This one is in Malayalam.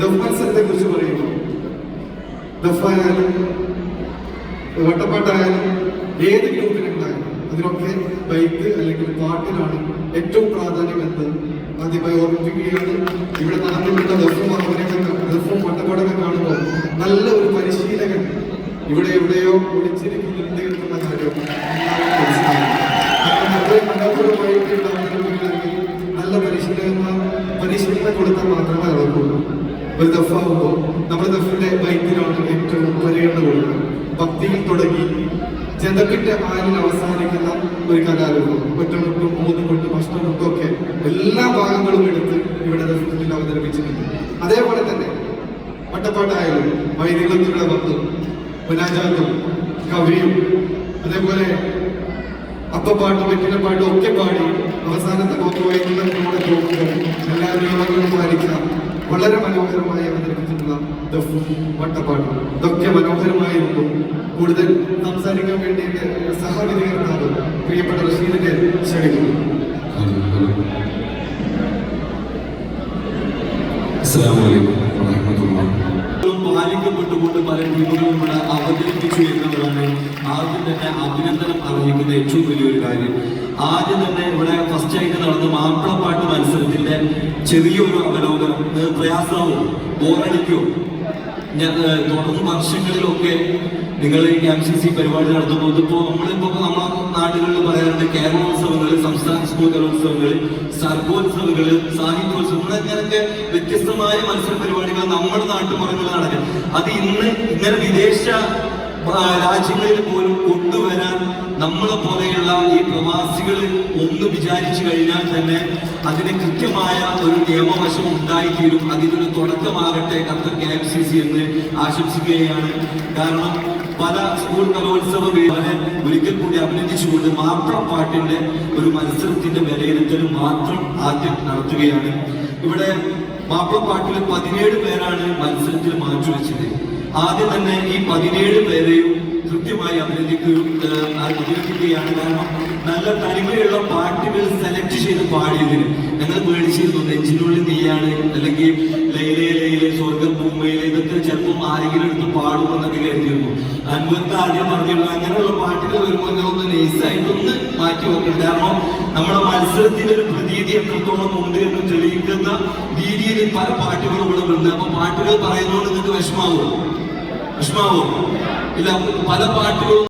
ദഫ് മത്സരത്തെ കുറിച്ച് പറയുന്നു. ദഫായാലും വട്ടപ്പാട്ടായാലും ഏത് ഗ്രൂപ്പിനുണ്ടായാലും അതിനൊക്കെ ബൈക്ക് അല്ലെങ്കിൽ പാട്ടിനാണ് ഏറ്റവും പ്രാധാന്യം എന്ന് ആദ്യമായി ഓർമ്മിപ്പിക്കുകയാണ്. ഇവിടെ നടന്നിട്ടുള്ള ദഫും അവരൊക്കെ ദഫും വട്ടപ്പാടൊക്കെ കാണുമ്പോൾ നല്ല ഒരു പരിശീലകൻ ഇവിടെ എവിടെയോ ഒളിച്ചിരിക്കുന്നുണ്ട് എന്നുള്ള കാര്യം. ഒരു ദഫാവുമ്പോൾ നമ്മുടെ ദഫിന്റെ ബൈക്കിലാണ് ഏറ്റവും പരിഗണന കൊടുക്കുന്നത് ഭക്തിയിൽ തുടങ്ങി ജനത്തിന്റെ ആരിൽ അവസാനിക്കുന്ന ഒരു കലാരൂപം. ഒറ്റമുട്ടും മൂന്നുകൊണ്ടും അഷ്ടമുട്ടും ഒക്കെ എല്ലാ ഭാഗങ്ങളും എടുത്ത് ഇവിടെ ദഫിൽ അവതരിപ്പിച്ചിട്ടുണ്ട്. അതേപോലെ തന്നെ വട്ടപ്പാട്ടായാലും വൈദികത്തിലുള്ള വന്ന് മുനാജാത്തും കവിയും അതേപോലെ അപ്പപ്പാട്ടും വെറ്റിലപ്പാട്ടും ഒക്കെ പാടി അവസാനത്തെ കോപ്പുവായിട്ടുള്ള നമ്മുടെ ഗ്രൂപ്പുകൾ എല്ലാ നിയമങ്ങളും പാലിച്ച വളരെ മനോഹരമായി അവതരിപ്പിച്ചിട്ടുള്ള വട്ടപ്പാട്ടും. ഇതൊക്കെ മനോഹരമായിരുന്നു. കൂടുതൽ സംസാരിക്കാൻ വേണ്ടിയിട്ട് സഹവിധികർത്താവ് പ്രിയപ്പെട്ട റഷീദിനെ ക്ഷണിക്കുന്നു അസ്സാം വറഹ്മത്തുള്ളാഹി പാലിക്കപ്പെട്ടുകൊണ്ട് പല ടീമുകളും ഇവിടെ അവതരിപ്പിച്ചു എന്നുള്ളതാണ് ആദ്യം തന്നെ അഭിനന്ദനം അറിയിക്കുന്ന ഏറ്റവും വലിയൊരു കാര്യം. ആദ്യം തന്നെ ഇവിടെ ഫസ്റ്റ് ആയിട്ട് നടന്ന മാപ്പിളപ്പാട്ട് മത്സരത്തിന്റെ ചെറിയൊരു അവലോകനം പ്രയാസമോ ബോറടിക്കോ ഞാൻ തുടർന്ന് നിങ്ങൾ ഈ എം സി സി പരിപാടി നടത്തുമ്പോൾ ഇതിപ്പോ നമ്മളിപ്പോ നമ്മുടെ നാടുകളിൽ പറയാറുണ്ട് കേരളോത്സവങ്ങൾ സംസ്ഥാന സ്കൂൾ കലോത്സവങ്ങൾ സർഗോത്സവങ്ങൾ സാഹിത്യോത്സവങ്ങൾ അങ്ങനെയൊക്കെ വ്യത്യസ്തമായ മത്സര പരിപാടികൾ നമ്മുടെ നാട്ടുപുറങ്ങളിൽ നടക്കും അത് ഇന്ന് ഇങ്ങനെ വിദേശ രാജ്യങ്ങളിൽ പോലും കൊണ്ടുവരാൻ നമ്മളെ പോലെയുള്ള ഈ പ്രവാസികൾ ഒന്ന് വിചാരിച്ചു കഴിഞ്ഞാൽ തന്നെ അതിന് കൃത്യമായ ഒരു നിയമവശം ഉണ്ടായിത്തീരും. അതിനൊരു തുടക്കമാകട്ടെ Qatar K M C C എന്ന് ആശംസിക്കുകയാണ്. കാരണം പല സ്കൂൾ കലോത്സവ ഒരിക്കൽ കൂടി അഭിനന്ദിച്ചുകൊണ്ട് മാത്രം പാട്ടിന്റെ ഒരു മത്സരത്തിന്റെ വിലയിരുത്തൽ മാത്രം ആദ്യം നടത്തുകയാണ്. ഇവിടെ മാപ്പിളപ്പാട്ടിൽ പതിനേഴ് പേരാണ് മത്സരത്തിൽ മാറ്റിവെച്ചത് ആദ്യം തന്നെ ഈ പതിനേഴ് പേരെയും കൃത്യമായി അഭിനന്ദിക്കുകയും അഭിനന്ദിക്കുകയാണ് കാരണം നല്ല തനിമയുള്ള പാട്ടുകൾ സെലക്ട് ചെയ്ത് പാടിയതിന്. ഞങ്ങൾ പേടിച്ചിരുന്നു നെഞ്ചിനുള്ളിൽ നീയാണ് അല്ലെങ്കിൽ ലൈലേ ലൈലെ സ്വർഗം ഭൂമിയിലെ ഇതൊക്കെ ചിലപ്പം ആരെങ്കിലും എടുത്ത് പാടുമെന്നൊക്കെ കരുതിയിരുന്നു. അൻപത്തി ആദ്യം പറഞ്ഞിരുന്നു അങ്ങനെയുള്ള പാട്ടുകൾ വരുമ്പോൾ ഒന്ന് നൈസായിട്ടൊന്ന് മാറ്റി വെക്കണം കാരണം നമ്മുടെ മത്സരത്തിന്റെ ഒരു പ്രതീതി എത്രത്തോളം ഉണ്ട് എന്ന് തെളിയിക്കുന്ന രീതിയിൽ പല പാട്ടുകളും ഇവിടെ വരുന്നത് അപ്പൊ പാട്ടുകൾ പറയുന്നതുകൊണ്ട് നിങ്ങൾക്ക് വിഷമാവോ വിഷമാവോ ഇല്ല പല പാട്ടുകളും